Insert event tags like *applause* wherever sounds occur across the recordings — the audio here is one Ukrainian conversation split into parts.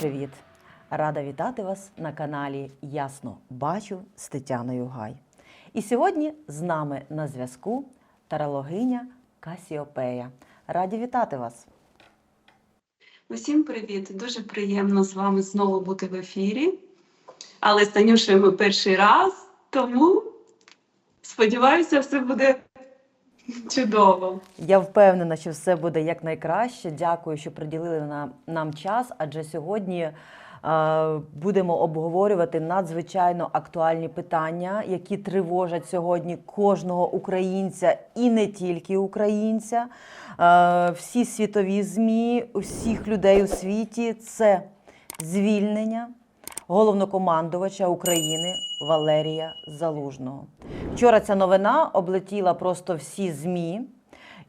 привіт! Рада вітати вас на каналі Ясно Бачу з Тетяною Гай. І сьогодні з нами на зв'язку тарологиня Касіопея. Раді вітати вас! Усім привіт! Дуже приємно з вами знову бути в ефірі. Але з Танюшею ми перший раз, тому сподіваюся, все буде *laughs* чудово. Я впевнена, що все буде якнайкраще. Дякую, що приділили нам, час, адже сьогодні е, будемо обговорювати надзвичайно актуальні питання, які тривожать сьогодні кожного українця і не тільки українця. Е, всі світові ЗМІ, усіх людей у світі це звільнення головнокомандувача України Валерія Залужного. Вчора ця новина облетіла просто всі ЗМІ.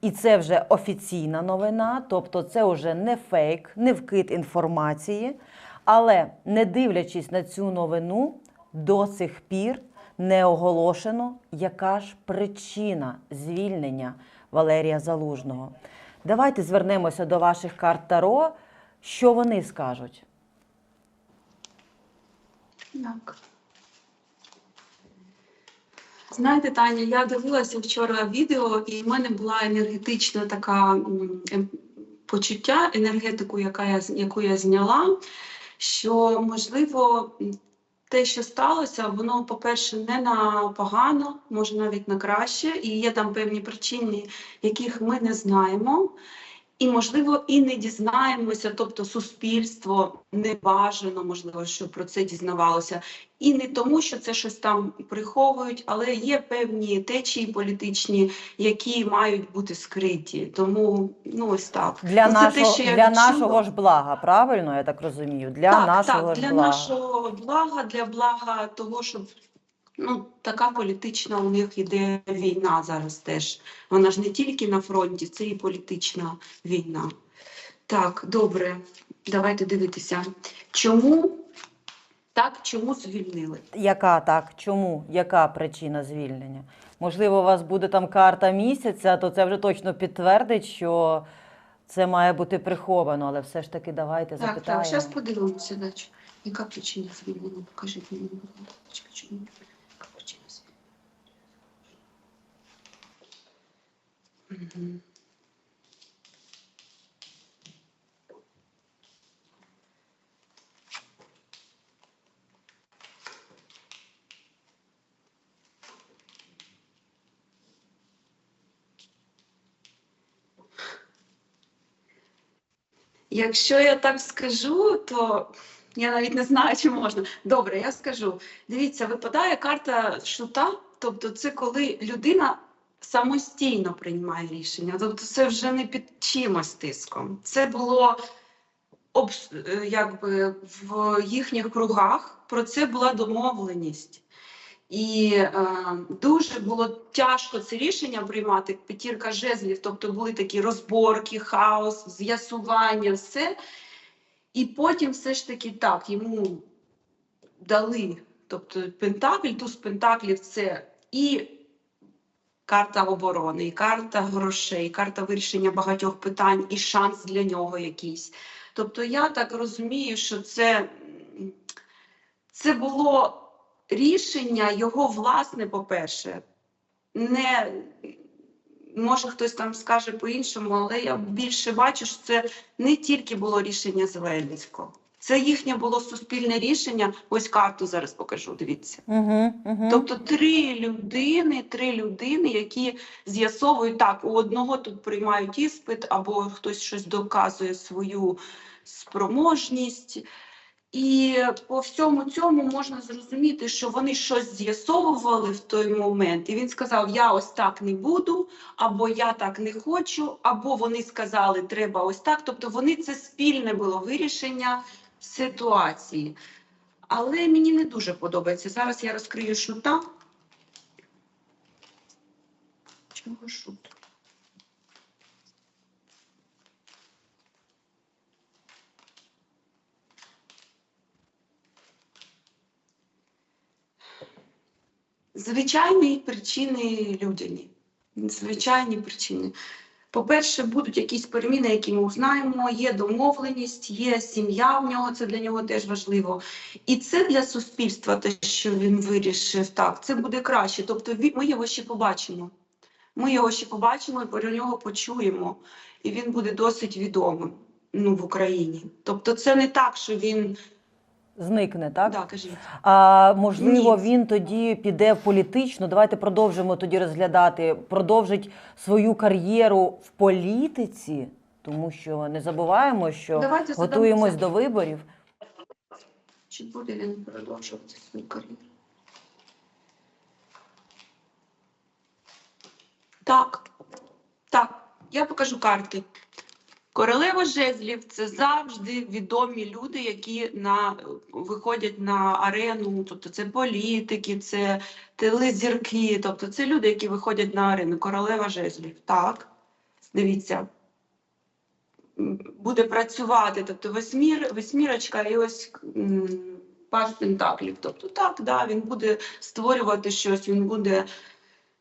І це вже офіційна новина, тобто це вже не фейк, не вкид інформації. Але не дивлячись на цю новину, до цих пір не оголошено, яка ж причина звільнення Валерія Залужного. Давайте звернемося до ваших карт Таро. Що вони скажуть? Так. Знаєте, Таня, я дивилася вчора відео, і в мене була енергетична така ем, почуття, енергетику, яка я, яку я зняла, що можливо те, що сталося, воно, по-перше, не на погано, може навіть на краще, і є там певні причини, яких ми не знаємо. І, можливо, і не дізнаємося, тобто суспільство не бажано, можливо, щоб про це дізнавалося. І не тому, що це щось там приховують, але є певні течії політичні, які мають бути скриті. Тому ну ось так. Для, Ну, те, нашого, що я для нашого ж блага, правильно, я так розумію? Для так, нашого так, ж для блага. нашого блага, для блага того, щоб ну, така політична у них іде війна зараз теж. Вона ж не тільки на фронті, це і політична війна. Так, добре, давайте дивитися. Чому так, чому звільнили? Яка так? Чому? Яка причина звільнення? Можливо, у вас буде там карта місяця, то це вже точно підтвердить, що це має бути приховано, але все ж таки давайте Так, запитаємо. так, зараз подивимося, дачу. Яка причина звільнення? Покажіть мені, чому? Яка причина Якщо я так скажу, то я навіть не знаю, чи можна. Добре, я скажу. Дивіться, випадає карта шута, тобто це коли людина самостійно приймає рішення. Тобто це вже не під чимось тиском. Це було е, якби в їхніх кругах, про це була домовленість. І е, дуже було тяжко це рішення приймати. П'ятірка жезлів, тобто були такі розборки, хаос, з'ясування, все. І потім все ж таки так йому дали. Тобто Пентакль, туз Пентаклів це і карта оборони, і карта грошей, і карта вирішення багатьох питань, і шанс для нього якийсь. Тобто я так розумію, що це, це було рішення його власне, по-перше, не може хтось там скаже по-іншому, але я більше бачу, що це не тільки було рішення Зеленського. Це їхнє було суспільне рішення. Ось карту зараз покажу. Дивіться. Угу, угу. Тобто три людини, три людини, які з'ясовують так, у одного тут приймають іспит, або хтось щось доказує свою спроможність. І по всьому цьому можна зрозуміти, що вони щось з'ясовували в той момент. І він сказав: Я ось так не буду, або я так не хочу, або вони сказали, треба ось так. Тобто вони це спільне було вирішення ситуації. Але мені не дуже подобається. Зараз я розкрию шута. Чого шут? Звичайні причини людяні. Звичайні причини. По-перше, будуть якісь переміни, які ми узнаємо, є домовленість, є сім'я в нього, це для нього теж важливо. І це для суспільства, те, що він вирішив, так, це буде краще. Тобто ми його ще побачимо. Ми його ще побачимо і про нього почуємо, і він буде досить відомим ну, в Україні. Тобто, це не так, що він. Зникне, так? Да, кажіть. А можливо, Ні. він тоді піде в політичну. Давайте продовжимо тоді розглядати, продовжить свою кар'єру в політиці, тому що не забуваємо, що Давайте готуємось до виборів. Чи буде він продовжувати свою кар'єру? Так, так, я покажу карти. Королева жезлів це завжди відомі люди, які на, виходять на арену. Тобто це політики, це телезірки, тобто це люди, які виходять на арену. Королева жезлів. Так, дивіться. Буде працювати, тобто восьмір, восьмірочка і ось м, паж пентаклів. Тобто так, да, він буде створювати щось, він буде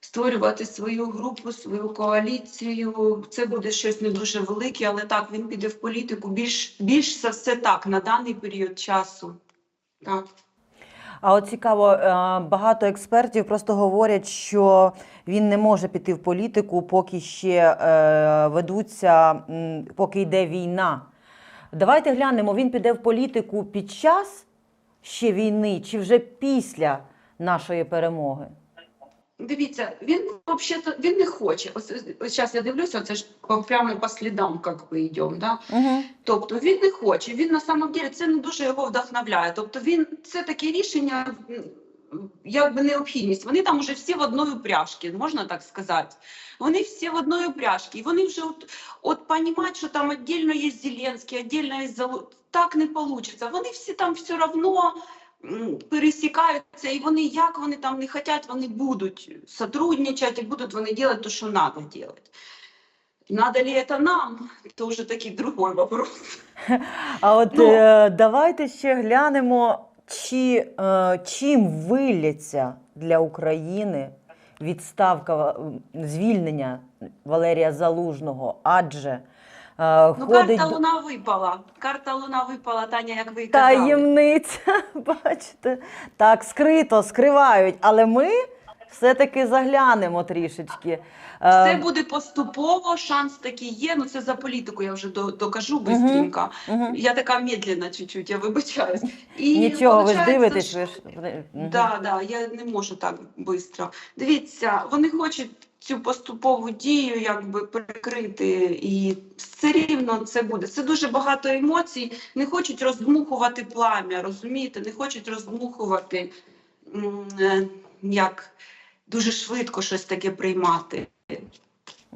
створювати свою групу, свою коаліцію. Це буде щось не дуже велике, але так, він піде в політику. Більш, більш за все так, на даний період часу. Так. А от цікаво, е, багато експертів просто говорять, що він не може піти в політику, поки ще е, ведуться, поки йде війна. Давайте глянемо, він піде в політику під час ще війни чи вже після нашої перемоги. Дивіться, він взагалі він не хоче. Ось, ось зараз я дивлюся, це ж по- прямо по слідам, як би йдемо. Да? Угу. Тобто він не хоче. Він на самом деле це не дуже його вдохновляє. Тобто він це таке рішення, якби необхідність. Вони там вже всі в одної пряжки, можна так сказати. Вони всі в одної пряжки. І вони вже от, от понімають, що там віддільно є Зеленський, віддільно є Залу... Так не вийде. Вони всі там все одно пересікаються, і вони як вони там не хочуть, вони будуть сотрудничати, і будуть вони робити те, що треба робити. Надо ли это нам? Это уже такий другой вопрос. *laughs* А от Ну. е, давайте ще глянемо, чи, е, чим вилляться для України відставка звільнення Валерія Залужного, адже Ну, ходить карта Луна випала. Карта Луна випала, Таня, як ви казали. таємниця. *laughs* Бачите, так скрито, скривають, але ми все-таки заглянемо трішечки. Е, Все буде поступово, шанс такий є. Ну це за політику я вже до- докажу бистренько. мгм. Я така медленна чуть-чуть, я вибачаюсь. І *laughs* Нічого, ви ж дивитесь, що- ви ж. Мгм. Да, да, я не можу так швидко. Дивіться, вони хочуть цю поступову дію якби прикрити, і все рівно це буде. Це дуже багато емоцій. Не хочуть роздмухувати плам'я, розумієте? Не хочуть роздмухувати е, як дуже швидко щось таке приймати.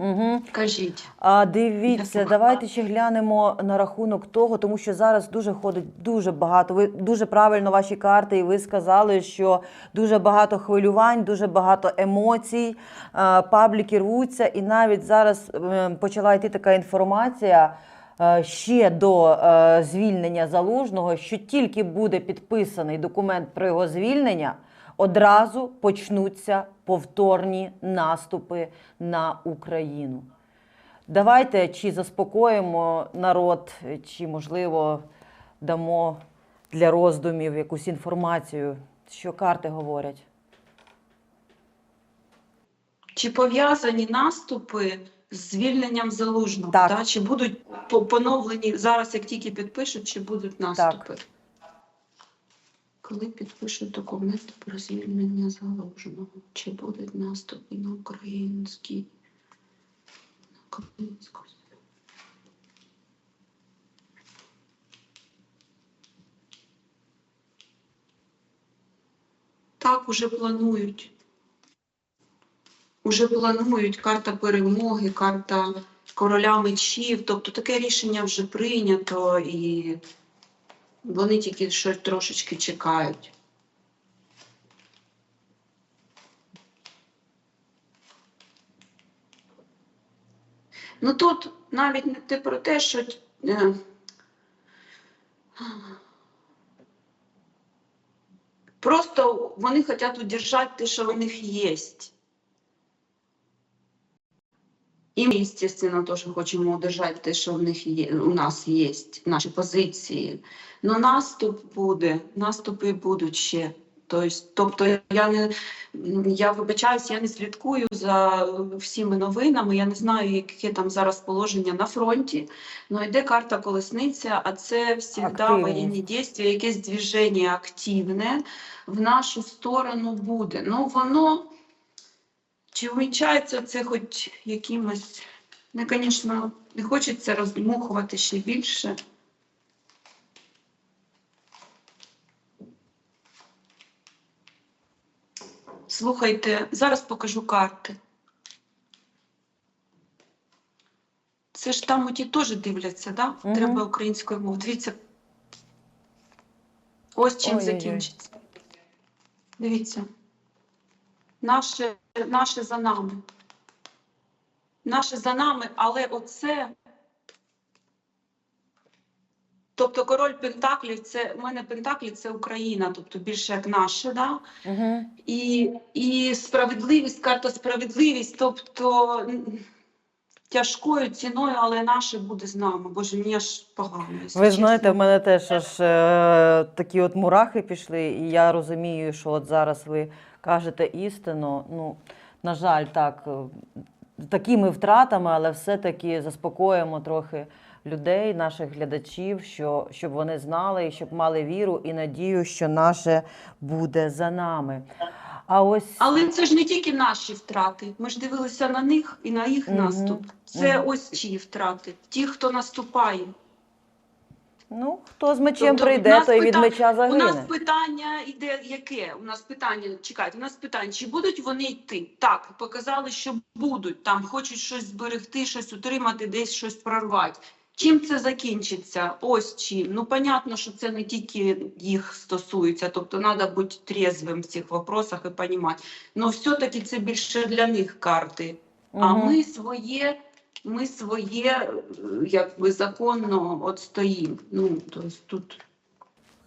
Мгм. Кажіть. А дивіться, давайте ще глянемо на рахунок того, тому що зараз дуже ходить дуже багато. Ви дуже правильно ваші карти, і ви сказали, що дуже багато хвилювань, дуже багато емоцій. Пабліки рвуться, і навіть зараз е, почала йти така інформація. е, Ще до е, звільнення залужного, що тільки буде підписаний документ про його звільнення, одразу почнуться повторні наступи на Україну. Давайте чи заспокоїмо народ, чи, можливо, дамо для роздумів якусь інформацію, що карти говорять. Чи пов'язані наступи з звільненням залужного? Так. Да? Чи будуть поновлені зараз, як тільки підпишуть, чи будуть наступи? Коли підпишуть документ про звільнення залужного, чи будуть наступи на український на українську? Так, уже планують. Уже планують карта перемоги, карта короля мечів. Тобто таке рішення вже прийнято, і вони тільки щось трошечки чекають. Ну тут навіть не те про те, що е, просто вони хочуть удержати те, що у них є. І ми, естественно, теж хочемо удержати те, що в них є, у нас є, наші позиції. Ну, наступ буде, наступи будуть ще. Тобто, тобто я не я вибачаюсь, я не слідкую за всіми новинами. Я не знаю, яке там зараз положення на фронті. Ну йде карта колесниця, а це завжди воєнні дії, якесь движення активне в нашу сторону буде. Ну воно чи увінчається це хоч якимось. Не, звісно, не хочеться роздмухувати ще більше. Слухайте, зараз покажу карти. Це ж там оті теж дивляться, да? Мгм. Треба українською мовою. Дивіться. Ось чим Ой-ой-ой. закінчиться. Дивіться. Наше, наше за нами. Наше за нами, але оце. Тобто король Пентаклів, це в мене Пентаклі це Україна, тобто більше як наше, да? Угу. І, і справедливість, карта справедливість, тобто тяжкою ціною, але наше буде з нами. Боже, мені аж погано. Ви чесно. знаєте, в мене теж аж е, такі от мурахи пішли, і я розумію, що от зараз ви кажете істину. Ну, на жаль, так, е, такими втратами, але все-таки заспокоїмо трохи людей, наших глядачів, що, щоб вони знали і щоб мали віру і надію, що наше буде за нами. А ось Але це ж не тільки наші втрати. Ми ж дивилися на них і на їх Мгм, наступ. Це мгм. ось чиї втрати. Ті, хто наступає. Ну, хто з мечем Тобто прийде, той від пита- меча У нас питання іде яке? У нас питання, чекайте, у нас питання, чи будуть вони йти? Так, показали, що будуть. Там хочуть щось зберегти, щось утримати, десь щось прорвати. Чим це закінчиться? Ось чим. Ну, понятно, що це не тільки їх стосується, тобто треба бути трезвим в цих вопросах і розуміти. Але все-таки це більше для них карти. А ми своє, ми своє, е, якби законно от стоїмо. Ну, тобто тут.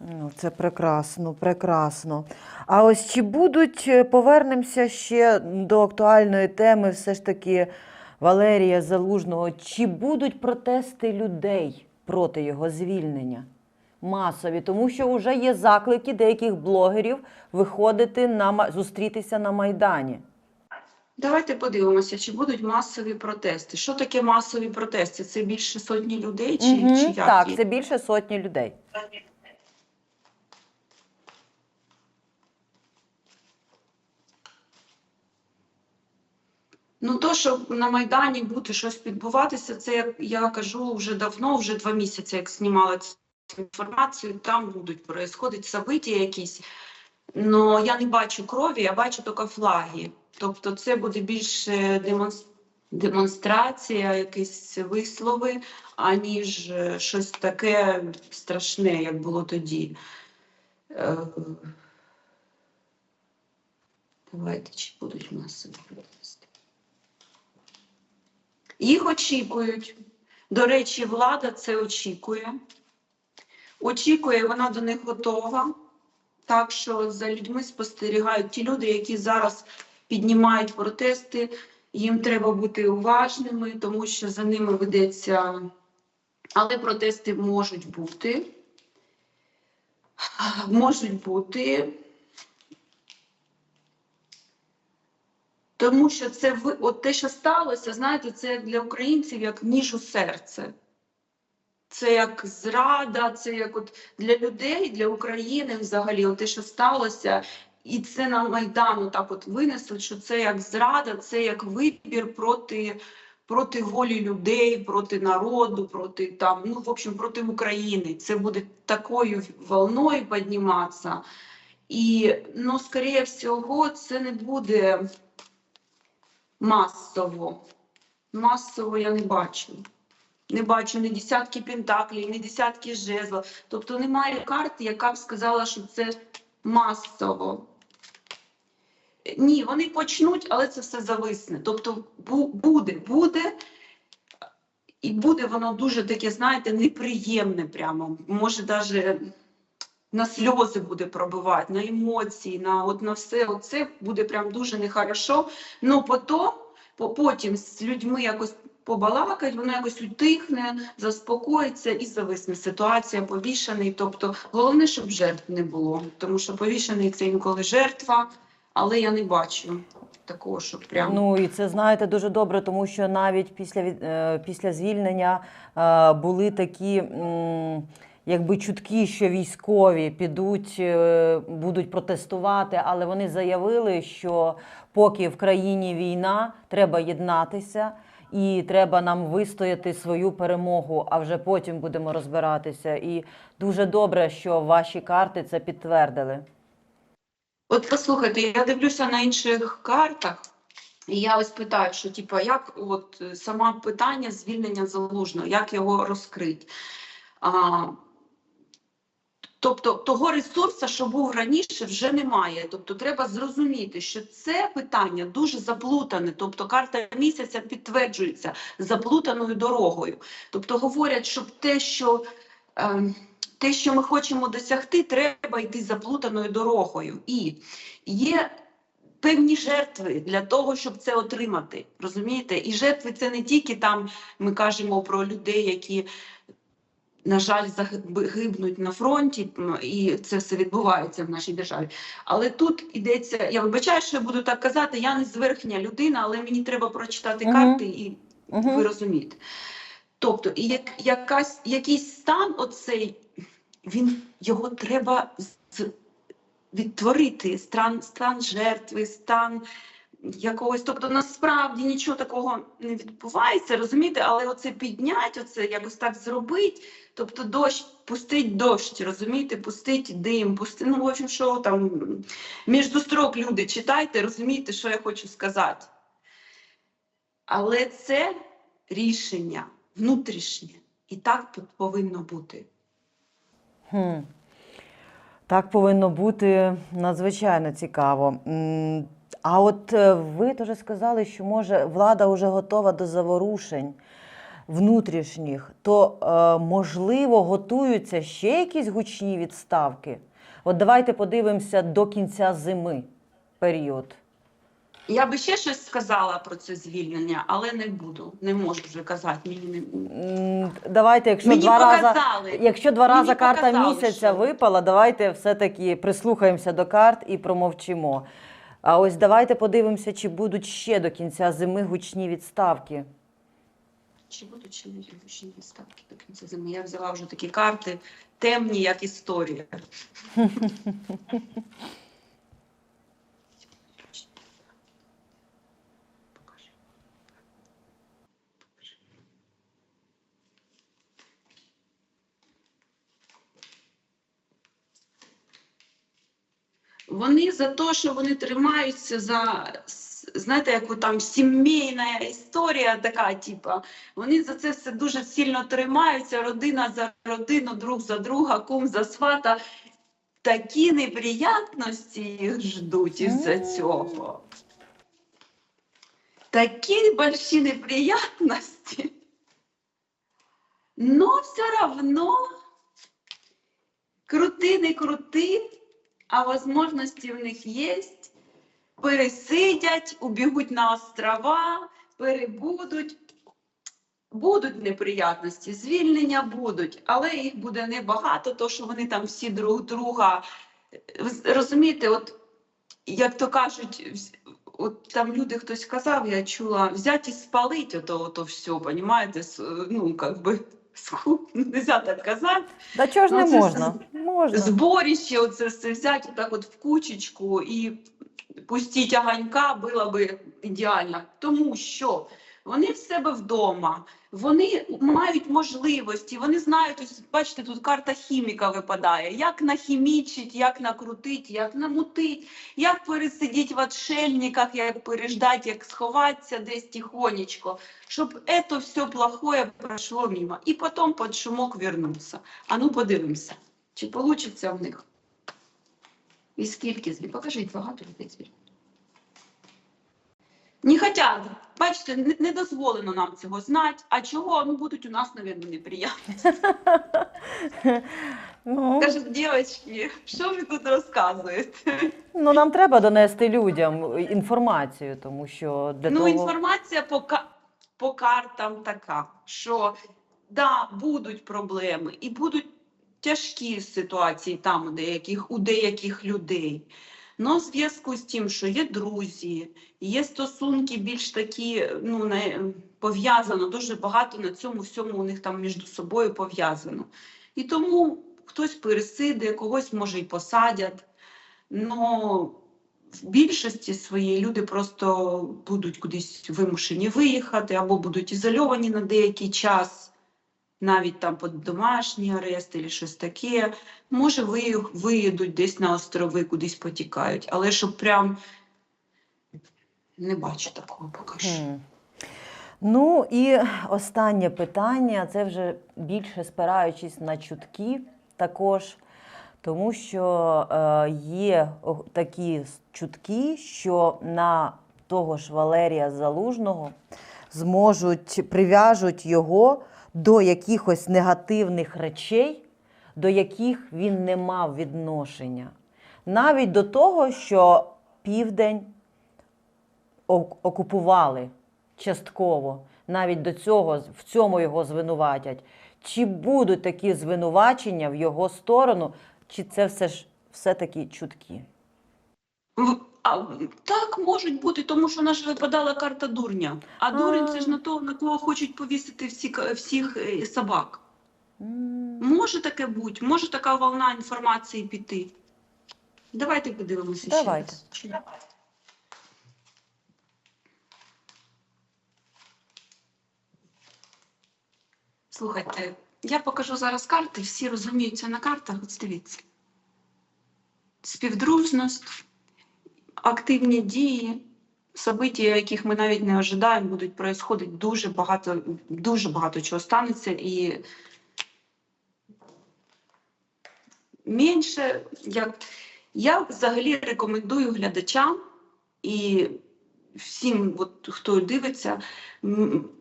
Ну, це прекрасно, прекрасно. А ось чи будуть, е, повернемося ще до актуальної теми, все ж таки Валерія Залужного, чи будуть протести людей проти його звільнення? Масові, тому що вже є заклики деяких блогерів виходити на зустрітися на Майдані. Давайте подивимося, чи будуть масові протести. Що таке масові протести? Це більше сотні людей чи, Мгм, чи як? так, є? це більше сотні людей. Ну, то, що на Майдані буде щось відбуватися, це як я кажу вже давно, вже два місяці, як знімала цю інформацію, там будуть происходити собиття якісь. Но я не бачу крові, я бачу тільки флаги. Тобто це буде більше демонс- демонстрація, якісь вислови, аніж е, щось таке страшне, як було тоді. Е, Давайте, чи будуть масові протести. Їх очікують. До речі, влада це очікує. Очікує, вона до них готова. Так що за людьми спостерігають ті люди, які зараз піднімають протести. Їм треба бути уважними, тому що за ними ведеться. Але протести можуть бути. Можуть бути. Тому що це ви, от те, що сталося, знаєте, це для українців як ніж у серце. Це як зрада, це як от для людей, для України взагалі, от те, що сталося, і це на Майдану так от винесли, що це як зрада, це як вибір проти, проти волі людей, проти народу, проти там, ну, в общем, проти України. Це буде такою волною підніматися. І, ну, скоріше всього, це не буде масово. Масово я не бачу. Не бачу ні десятки пентаклів, ні десятки жезлів. Тобто немає карти, яка б сказала, що це масово. Ні, вони почнуть, але це все зависне. Тобто бу- буде, буде, і буде воно дуже таке, знаєте, неприємне прямо. Може, навіть на сльози буде пробивати, на емоції, на, от, на все. Оце буде прям дуже нехорошо. Ну, потім потім з людьми якось побалакать, воно якось утихне, заспокоїться і зависне ситуація, повішений. Тобто головне, щоб жертв не було, тому що повішений це інколи жертва, але я не бачу такого, щоб прям. Ну і це знаєте дуже добре, тому що навіть після від- е, після звільнення е, були такі. Якби чутки, що військові підуть, е, будуть протестувати, але вони заявили, що поки в країні війна, треба єднатися і треба нам вистояти свою перемогу, а вже потім будемо розбиратися. І дуже добре, що ваші карти це підтвердили. От послухайте, я дивлюся на інших картах, і я ось питаю, що типу, як от е, саме питання звільнення залужного, як його розкрити? А, тобто того ресурсу, що був раніше, вже немає. Тобто треба зрозуміти, що це питання дуже заплутане. Тобто карта місяця підтверджується заплутаною дорогою. Тобто говорять, щоб те, що ем, те, що ми хочемо досягти, треба йти заплутаною дорогою. І є певні жертви для того, щоб це отримати. Розумієте? І жертви це не тільки там ми кажемо про людей, які. На жаль, загибнуть на фронті, і це все відбувається в нашій державі. Але тут йдеться, я вибачаю, що я буду так казати, я не зверхня людина, але мені треба прочитати карти і ви розумієте. Тобто, як, якась, якийсь стан, оцей, він, його треба з- відтворити, стан, стан жертви, стан якогось. Тобто, насправді нічого такого не відбувається, розумієте, але оце піднять, оце якось так зробить. Тобто дощ, пустить дощ, розумієте, пустить дим, пустить, ну, в общем, що там, між строк люди читайте, розумієте, що я хочу сказати. Але це рішення внутрішнє. І так повинно бути. Хм. Так повинно бути надзвичайно цікаво. А от е, ви теж сказали, що може влада вже готова до заворушень внутрішніх, то е, можливо готуються ще якісь гучні відставки. От давайте подивимося до кінця зими період. Я би ще щось сказала про це звільнення, але не буду. Не можу вже казати. Мені не Давайте, якщо мені два рази. Якщо два Мені рази карта показали, місяця що- випала, давайте все-таки прислухаємося до карт і промовчимо. А ось давайте подивимося, чи будуть ще до кінця зими гучні відставки. Чи будуть чи не вищі ставки до кінця зими? Я взяла вже такі карти темні, як історія. *laughs* Вони за те, що вони тримаються за знаєте, як там сімейна історія така, типа, вони за це все дуже сильно тримаються, родина за родину, друг за друга, кум за свата. Такі неприятності їх ждуть із-за цього. Такі больші неприятності. Но все равно крути, не крути, а возможності в них є. Пересидять, убігуть на острова, перебудуть. Будуть неприятності, звільнення будуть, але їх буде небагато, то що вони там всі друг друга. Розумієте, от як то кажуть, от там люди хтось казав, я чула, взяти і спалить ото, ото все, понімаєте, ну, как сху- нельзя так казати. Да чого ж Ну, не це можна? Можна. Зборище оце все взяти так от в кучечку і пустіть аганька, було би ідеально. Тому що вони в себе вдома, вони мають можливості, вони знають, ось бачите, тут карта хіміка випадає, як нахімічить, як накрутить, як намутить, як пересидіть в отшельниках, як переждать, як сховатися десь тихонечко, щоб це все плохое пройшло мимо. І потім під шумок вернуться. А ну подивимося. Чи вийде в них? І скільки звіль? Покажіть, багато людей звіль. Не хотять. Бачите, не, не дозволено нам цього знати. А чого? Ну будуть у нас, мабуть, неприємності. *laughs* Ну, Кажуть, дівчатки, що ви тут розказуєте? ну нам треба донести людям інформацію, тому що для ну, того інформація по, по картам така, що да, будуть проблеми і будуть тяжкі ситуації там у деяких, у деяких людей. Но в зв'язку з тим, що є друзі, є стосунки більш такі, ну, пов'язано, дуже багато на цьому всьому у них там між собою пов'язано. І тому хтось пересиде, когось може й посадять. Но в більшості своїй люди просто будуть кудись вимушені виїхати або будуть ізольовані на деякий час, навіть там під домашній арест або щось таке. Може, ви- виїдуть десь на острови, кудись потікають, але щоб прям не бачу такого поки що. Ну і останнє питання це вже більше спираючись на чутки також, тому що е, є такі чутки, що на того ж Валерія Залужного зможуть прив'яжуть його до якихось негативних речей, до яких він не мав відношення. Навіть до того, що південь окупували частково. Навіть до цього в цьому його звинуватять. Чи будуть такі звинувачення в його сторону, чи це все ж все-таки чутки? А, так можуть бути, тому що в нас випадала карта дурня. А дурень це ж на того, на кого хочуть повісити всі, всіх е, собак. Може таке бути, може така волна інформації піти. Давайте подивимося Давайте. ще раз. Слухайте, я покажу зараз карти, всі розуміються на картах. Ось дивіться. Співдружність, активні дії, события, яких ми навіть не ожидаємо, будуть происходити дуже багато, дуже багато чого станеться. І менше, як я взагалі рекомендую глядачам і всім, от, хто дивиться,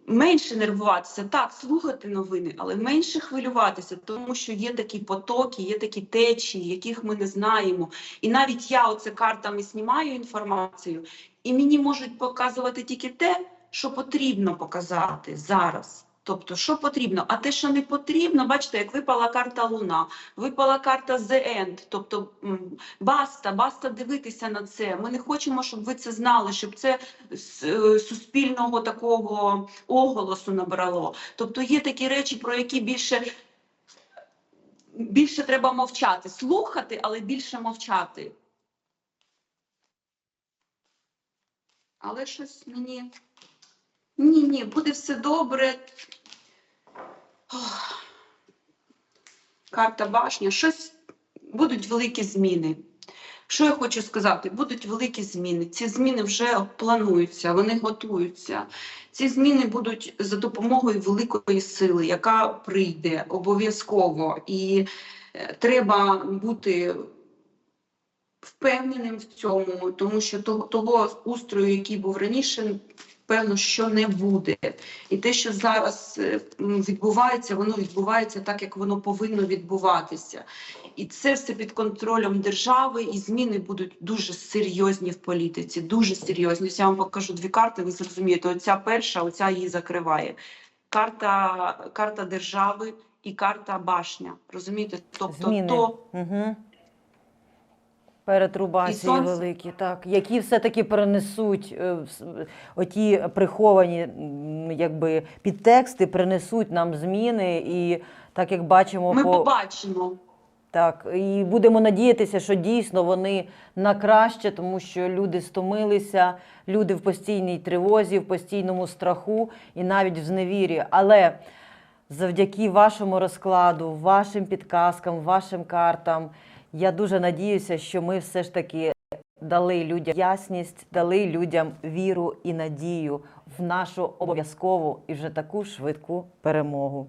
менше нервуватися, так, слухати новини, але менше хвилюватися, тому що є такі потоки, є такі течії, яких ми не знаємо. І навіть я оце картами знімаю інформацію, і мені можуть показувати тільки те, що потрібно показати зараз. Тобто, що потрібно, а те, що не потрібно, бачите, як випала карта Луна, випала карта The End, тобто баста, баста дивитися на це. Ми не хочемо, щоб ви це знали, щоб це е, суспільного такого оголосу набрало. Тобто є такі речі, про які більше, більше треба мовчати, слухати, але більше мовчати. Але щось мені. Ні, ні, буде все добре. Ох. Карта башня. Щось будуть великі зміни. Що я хочу сказати? Будуть великі зміни. Ці зміни вже плануються, вони готуються. Ці зміни будуть за допомогою великої сили, яка прийде обов'язково. І е, треба бути впевненим в цьому, тому що того, того устрою, який був раніше, певно, що не буде. І те, що зараз е, відбувається, воно відбувається так, як воно повинно відбуватися. І це все під контролем держави, і зміни будуть дуже серйозні в політиці, дуже серйозні. Ось Я вам покажу дві карти, ви зрозумієте, оця перша, оця її закриває. Карта, карта держави і карта башня. Розумієте? Тобто Зміни. то. Угу. Перетрубації сонце. великі, так, які все-таки перенесуть е, оті приховані якби, підтексти, принесуть нам зміни, і так як бачимо Ми по побачимо. Так, і будемо надіятися, що дійсно вони на краще, тому що люди стомилися, люди в постійній тривозі, в постійному страху і навіть в зневірі. Але завдяки вашому розкладу, вашим підказкам, вашим картам, я дуже надіюся, що ми все ж таки дали людям ясність, дали людям віру і надію в нашу обов'язкову і вже таку швидку перемогу.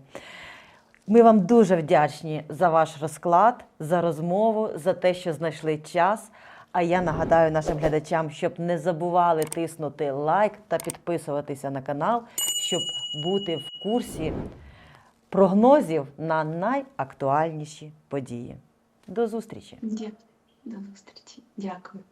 Ми вам дуже вдячні за ваш розклад, за розмову, за те, що знайшли час. А я нагадаю нашим глядачам, щоб не забували тиснути лайк та підписуватися на канал, щоб бути в курсі прогнозів на найактуальніші події. До зустрічі! До зустрічі. Дякую.